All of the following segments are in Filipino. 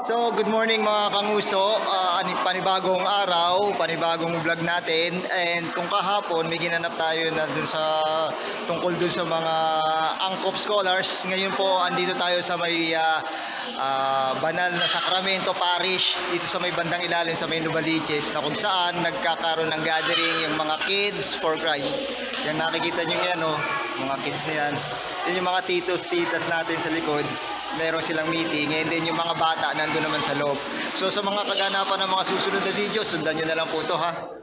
So, good morning mga kanguso. Ani- panibagong araw, panibagong vlog natin. And kung kahapon, may ginanap tayo na dun sa tungkol dun sa mga angkop scholars. Ngayon po, andito tayo sa may ah, ah, banal na Sacramento Parish dito sa may bandang ilalim sa may Novaliches na kung saan nagkakaroon ng gathering yung mga kids for Christ. Yan nakikita nyo yan, oh, mga kids na yan. Yun yung mga titos, titas natin sa likod meron silang meeting and then yung mga bata nandun naman sa loob. So sa mga kaganapan ng mga susunod na video, sundan nyo na lang po to ha.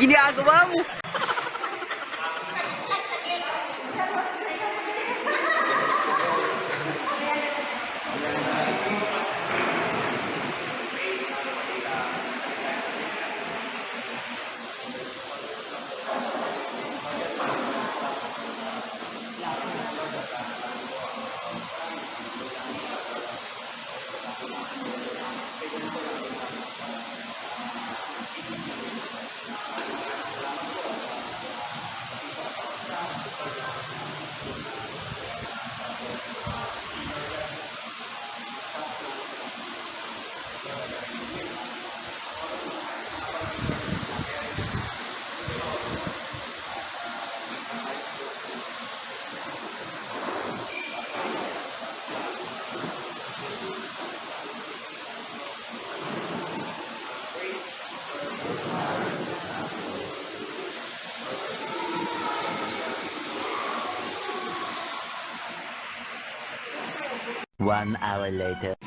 gini agawa mo. One hour later.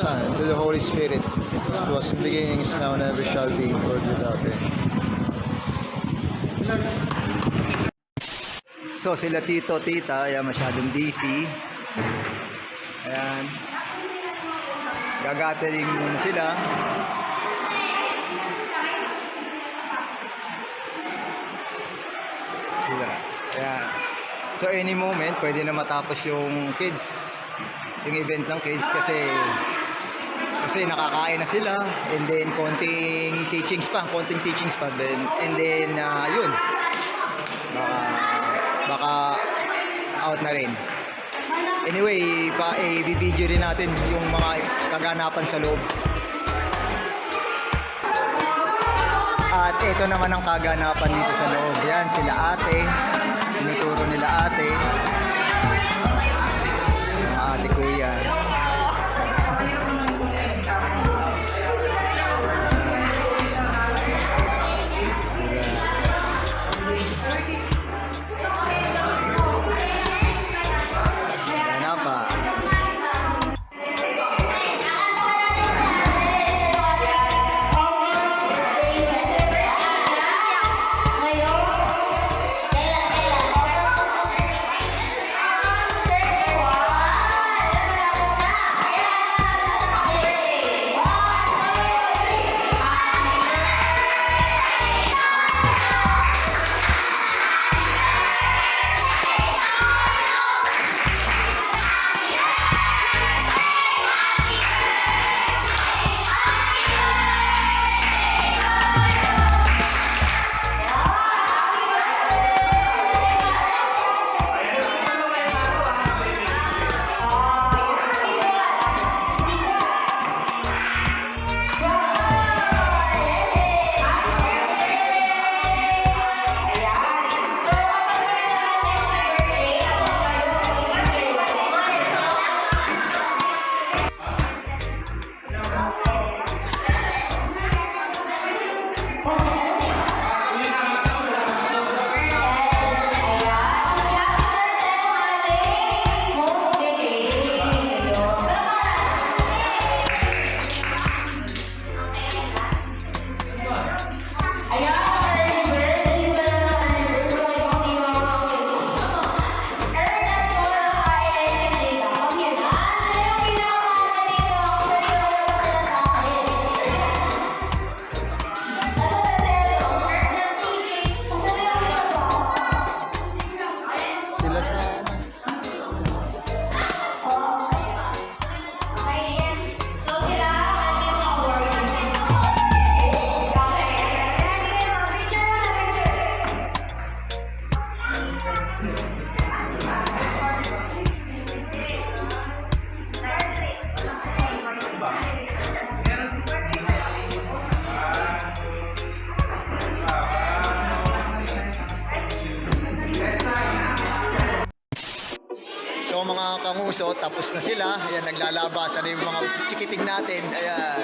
Son, to the Holy Spirit, as it was in the beginning, is now, and ever shall be, world without end. So sila tito, tita, ayan masyadong busy. Ayan. Gagathering muna sila. Sila. Ayan. So any moment, pwede na matapos yung kids. Yung event ng kids kasi kasi nakakain na sila and then konting teachings pa, konting teachings pa then and then ah, yun. Baka baka out na rin. Anyway, pa eh, bibidyo rin natin yung mga kaganapan sa loob. At ito naman ang kaganapan dito sa loob. Yan, sila ate. piso. Tapos na sila. Ayan, naglalabas. Ano yung mga chikiting natin. Ayan.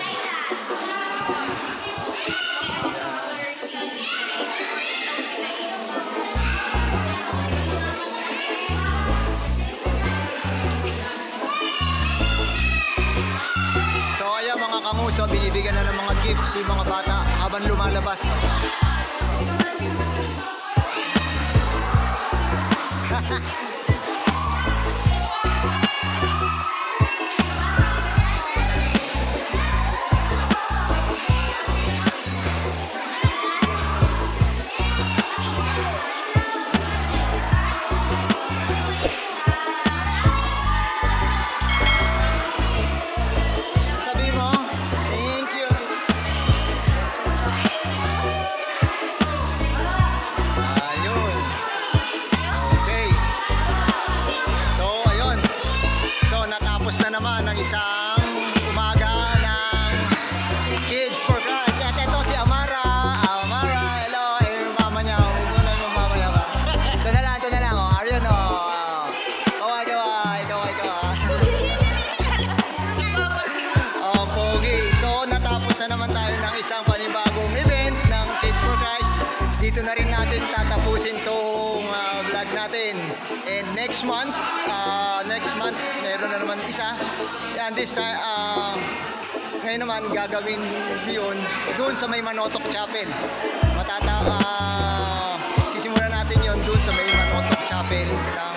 So ayan mga kanguso, binibigyan na ng mga gifts yung mga bata habang lumalabas. Ha ha! Meron na naman isa. And this time, ah, ngayon naman gagawin yun doon sa may Manotok Chapel. Matata, ah, sisimulan natin yon doon sa may Manotok Chapel na